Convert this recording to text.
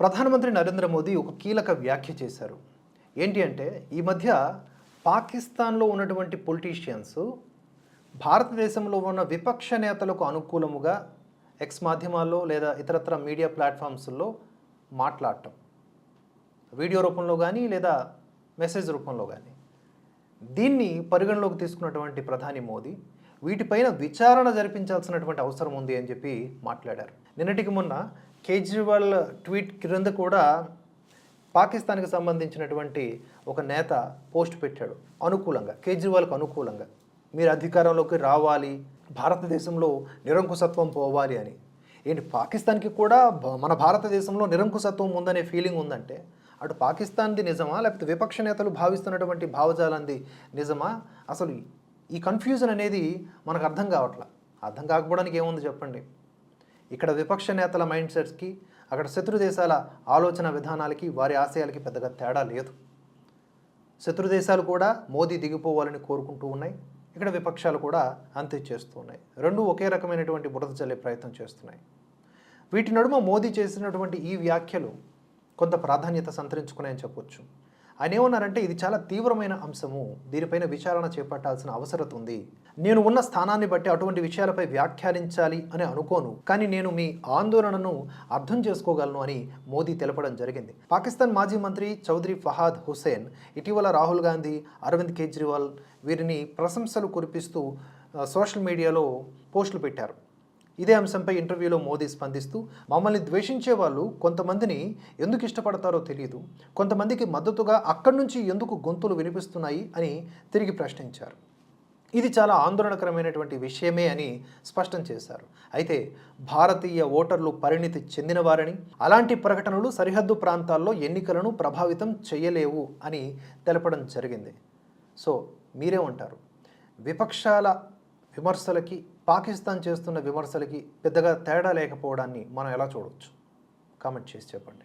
ప్రధానమంత్రి నరేంద్ర మోదీ ఒక కీలక వ్యాఖ్య చేశారు. ఏంటి అంటే ఈ మధ్య పాకిస్తాన్లో ఉన్నటువంటి పొలిటీషియన్స్ భారతదేశంలో ఉన్న విపక్ష నేతలకు అనుకూలముగా ఎక్స్ మాధ్యమాల్లో లేదా ఇతరత్ర మీడియా ప్లాట్ఫామ్స్లో మాట్లాడటం. వీడియో రూపంలో కానీ లేదా మెసేజ్ రూపంలో కానీ దీన్ని పరిగణలోకి తీసుకున్నటువంటి ప్రధాని మోదీ వీటిపైన విచారణ జరిపించాల్సినటువంటి అవసరం ఉంది అని చెప్పి మాట్లాడారు. నిన్నటికి మొన్న కేజ్రీవాల్ ట్వీట్ క్రింద కూడా పాకిస్తాన్కి సంబంధించినటువంటి ఒక నేత పోస్ట్ పెట్టాడు అనుకూలంగా కేజ్రీవాల్కు అనుకూలంగా. మీరు అధికారంలోకి రావాలి భారతదేశంలో నిరంకుశత్వం పోవాలి అని. ఏంటి పాకిస్తాన్కి కూడా మన భారతదేశంలో నిరంకుశత్వం ఉందనే ఫీలింగ్ ఉందంటే అటు పాకిస్తాన్ది నిజమా లేకపోతే విపక్ష నేతలు భావిస్తున్నటువంటి భావజాలంది నిజమా? అసలు ఈ కన్ఫ్యూజన్ అనేది మనకు అర్థం కావట్లా. అర్థం కాకపోవడానికి ఏముంది చెప్పండి? ఇక్కడ విపక్ష నేతల మైండ్ సెట్స్కి అక్కడ శత్రు దేశాల ఆలోచన విధానాలకి వారి ఆశయాలకి పెద్దగా తేడా లేదు. శత్రు దేశాలు కూడా మోదీ దిగిపోవాలని కోరుకుంటూ ఉన్నాయి. ఇక్కడ విపక్షాలు కూడా అంతే చేస్తూ ఉన్నాయి. రెండు ఒకే రకమైనటువంటి బురద చల్లే ప్రయత్నం చేస్తున్నాయి. వీటి నడుమ మోదీ చేసినటువంటి ఈ వ్యాఖ్యలు కొంత ప్రాధాన్యత సంతరించుకున్నాయని చెప్పొచ్చు. ఆయన ఏమన్నారంటే ఇది చాలా తీవ్రమైన అంశము. దీనిపైన విచారణ చేపట్టాల్సిన అవసరం ఉంది. నేను ఉన్న స్థానాన్ని బట్టి అటువంటి విషయాలపై వ్యాఖ్యానించాలి అని అనుకోను. కానీ నేను మీ ఆందోళనను అర్థం చేసుకోగలను అని మోదీ తెలపడం జరిగింది. పాకిస్తాన్ మాజీ మంత్రి చౌదరి ఫహాద్ హుసేన్ ఇటీవల రాహుల్ గాంధీ అరవింద్ కేజ్రీవాల్ వీరిని ప్రశంసలు కురిపిస్తూ సోషల్ మీడియాలో పోస్టులు పెట్టారు. ఇదే అంశంపై ఇంటర్వ్యూలో మోదీ స్పందిస్తూ మమ్మల్ని ద్వేషించే వాళ్ళు కొంతమందిని ఎందుకు ఇష్టపడతారో తెలియదు కొంతమందికి మద్దతుగా అక్కడి నుంచి ఎందుకు గొంతులు వినిపిస్తున్నాయి అని తిరిగి ప్రశ్నించారు. ఇది చాలా ఆందోళనకరమైనటువంటి విషయమే అని స్పష్టం చేశారు. అయితే భారతీయ ఓటర్లు పరిణితి చెందినవారని అలాంటి ప్రకటనలు సరిహద్దు ప్రాంతాల్లో ఎన్నికలను ప్రభావితం చేయలేవు అని తెలపడం జరిగింది. సో మీరేమంటారు? విపక్షాల విమర్శలకి పాకిస్తాన్ చేస్తున్న విమర్శలకి పెద్దగా తేడా లేకపోవడాన్ని మనం ఎలా చూడవచ్చు కామెంట్ చేసి చెప్పండి.